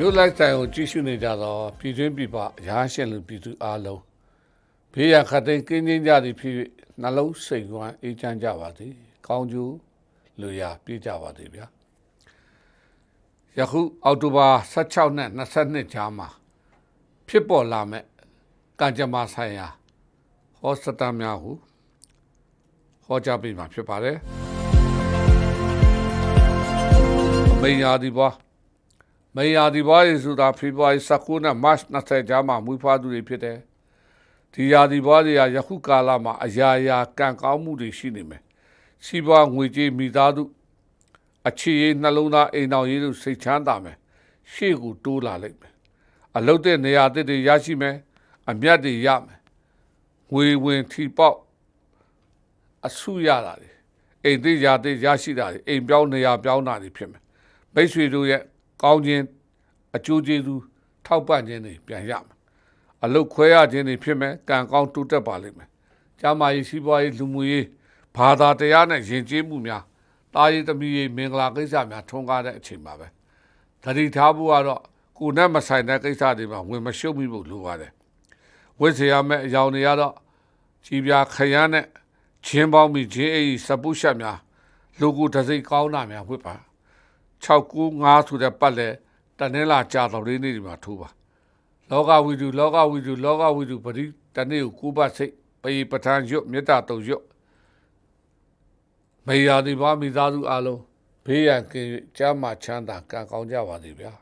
တို့လိုက်တိုင်ကိုကြည့်ရှုနေကြတော့ပြည်တွင်းပြည်ပရာရှင်လူပြည်သူအားလုံးဘေးရန်ခတ်သိမ်းကင်းကျင်းကြသည်ဖြစ်၍နှလုံးစိတ်ဝမ်းအေးချမ်းကြပါသည်ကောင်းကျိုးလူရာပြည့်ကြပါသည်ဗျာယခုအောက်တိုဘာ16နဲ့22ကြားမှာဖြစ်ပေါ်လာမဲ့ကံကြမ္မာဆိုင်ရာဟောစတာများဟုဟောကြားပေးမှာဖြစ်ပါတယ်မိန်ယာဒီပွား မေယာဒီဘွားရေဆိုတာဖေဖော်ဝါရီ19နဲ့မတ်20ကြားမှာမွေးဖွားသူတွေဖြစ်တယ်။ဒီယာဒီဘွားတွေကယခုကာလမှာအရာရာကံကောင်းမှုတွေရှိနေမယ်။စီးပွားငွေကြေးမိသားစုအခြေရေးနှလုံးသားအိမ်တော်ရေးတို့စိတ်ချမ်းသာမယ်။ရှေ့ကိုတိုးလာလိမ့်မယ်။အလုတ်တဲ့နေရာတစ်တွေရရှိမယ်။အမျက်တွေရမယ်။ငွေဝင်ထီပေါက်အဆုရတာတွေအိမ်သေးရာသေးရရှိတာတွေအိမ်ပြောင်းနေရာပြောင်းတာတွေဖြစ်မယ်။မိတ်ဆွေတို့ရဲ့ ကောင်းခြင်းအကျိုးကျေးဇူးထောက်ပံ့ခြင်းတွေပြန်ရမယ်အလုတ်ခွဲရခြင်းတွေဖြစ်မယ်ကံကောင်းတိုးတက်ပါလိမ့်မယ်ကျမ်းမာရေးစီးပွားရေးလူမှုရေးဘာသာတရားနဲ့ယဉ်ကျေးမှုများတာရေးသမီးရေးမင်္ဂလာကိစ္စများထွန်းကားတဲ့အချိန်ပါပဲတတိထားဖို့ကတော့ကိုယ်နဲ့မဆိုင်တဲ့ကိစ္စတွေမှာဝင်မရှုပ်မိဖို့လိုပါတယ်ဝိဇ္ဇာမဲ့အယောင်တွေကတော့ကြည်ပြခရမ်းနဲ့ချင်းပေါင်းပြီးချင်းအေးစပုရှက်များလူကိုတစ်စိတ်ကောင်းတာများဝတ်ပါ 695ဆိုတဲ့ပတ်လဲတနင်္လာကြာတော်လေးနေ့ဒီမှာထိုးပါလောကဝိတုလောကဝိတုလောကဝိတုပရိတနေ့ကိုကိုပတ်စိတ်ပေပဋ္ဌာန်းရွတ်မေတ္တာတုံရွတ်မေယာဒီဘာမိသားစုအလုံးဘေးရန်ကင်းကျမ်းမာချမ်းသာကံကောင်းကြပါစေဗျာ